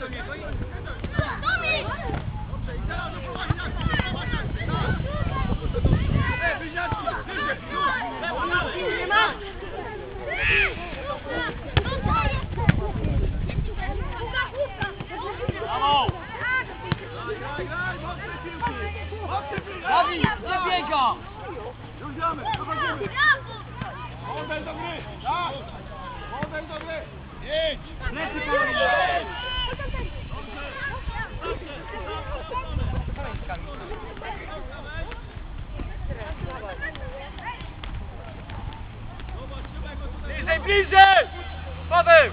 do niego i... Domi! Dobrze, i teraz doprowadź akcję, doprowadź akcję, tak! Ej, wyziaczki, wyziaczki, tu, lewa, dalej! Nie ma! Brawo! Graj, graj, graj, mocne piłki! Mocne piłki! Dawid, nie biega! Już gramy, prowadzimy! Odejdź do gry, tak! Odejdź do gry! Jedź! Lepiej, Bliżej! Paweł!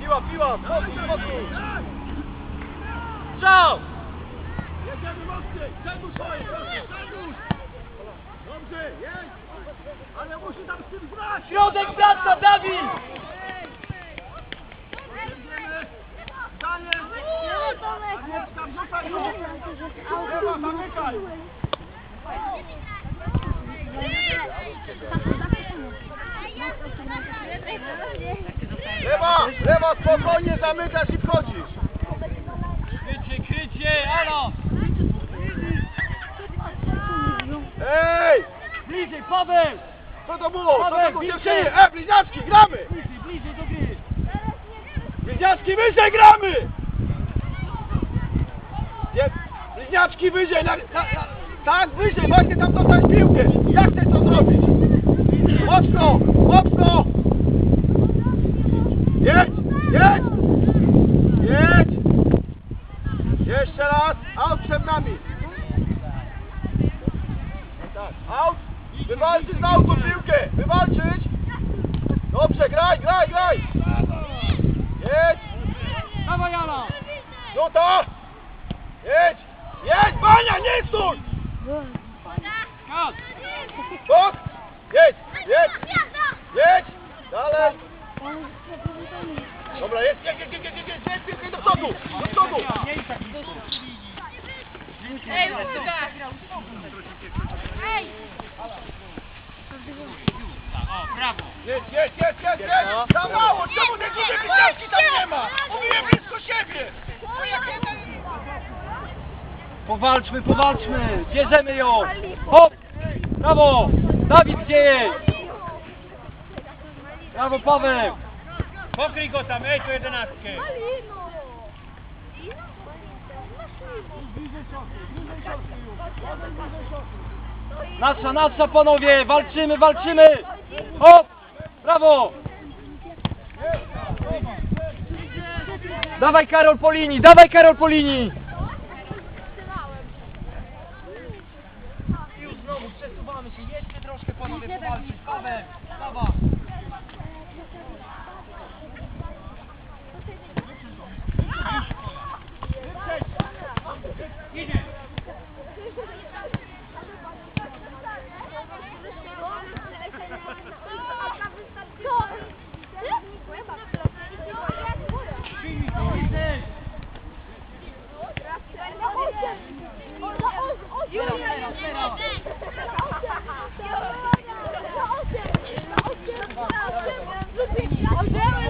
Piła, piła, spokój, spokój! Strzał! Jedziemy mocniej. Swoje. Zębusz. Dobrze, jedź. Ale musi tam z tym znać. Środek wraca, Dawid! Jedziemy. Daniel. Agnieszka, wrzucaj go. Lewa, zamykaj. Lewa, lewa, spokojnie zamykasz i wchodzisz. Krycie, krycie, alo! Ej! Bliżej, Paweł! Co to było? Co to było? Dziewczyny, e, bliźniaczki, gramy! Bliżej, bliżej do! Bliźniaczki wyżej gramy! Nie, bliźniaczki wyżej, na, na, na, tak wyżej, właśnie tam dostać piłkę. Jak chcesz to zrobić? Mocno, mocno! Jedź, jedź! Jedź! Jeszcze raz, out przed nami. Tak, out! Wywalczyć z autu piłkę! Wywalczyć! Dobrze, graj, graj, graj! Jedź! Dawaj, Ala! Rzuta! Jedź! Jedź, Bania, nie stój! Skacz! Bok! Jedź, jedź, jedź! Dalej! Dobra, jedź, jedź, jedź, jedź, jedź, jedź, jedź, jedź, do przodu, do przodu! Ej, Łuka! Ej! O, brawo! Jedź, jedź, jedź, jedź, jedź! Za mało, czemu tej drugiej piłki tam nie ma? Mówiłem blisko siebie! Powalczmy, powalczmy! Bierzemy ją! Hop! Brawo! Dawid, gdzie jest? Brawo, Paweł! Pokryj go tam, ej, to jedenastkę! Nasza, nasza, panowie! Walczymy, walczymy! Hop! Brawo! Dawaj Karol po linii, dawaj Karol po linii! Już znowu przesuwamy się, jedźmy troszkę panowie powalczyć. Paweł, dawaj! Teraz, teraz, teraz.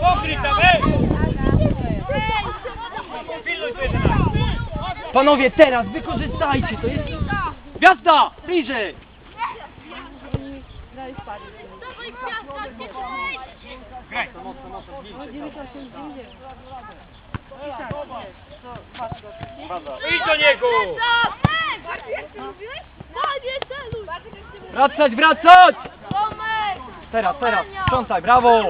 Pokryj tam, ej! Panowie, teraz wykorzystajcie, to jest... Gwiazda! Bliżej! Graj! Mocno, mocno, bliżej. Idź do niego! Wracać, wracać! Teraz, teraz, sprzątaj, brawo!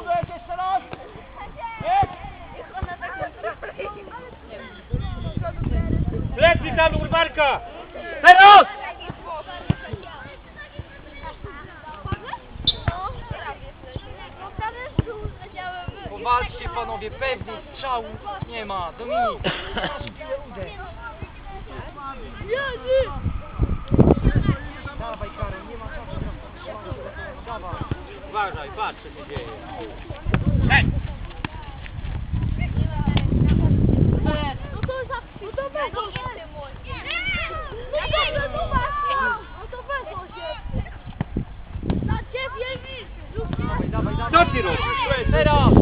Uderz jeszcze raz! Jedź! Tam urbarka! Teraz! Powalczcie panowie, pewnie strzału nie ma. Dominik, dawaj Karol, nie ma czasu. Dawaj. Uważaj, patrz co się dzieje. Kierowcy.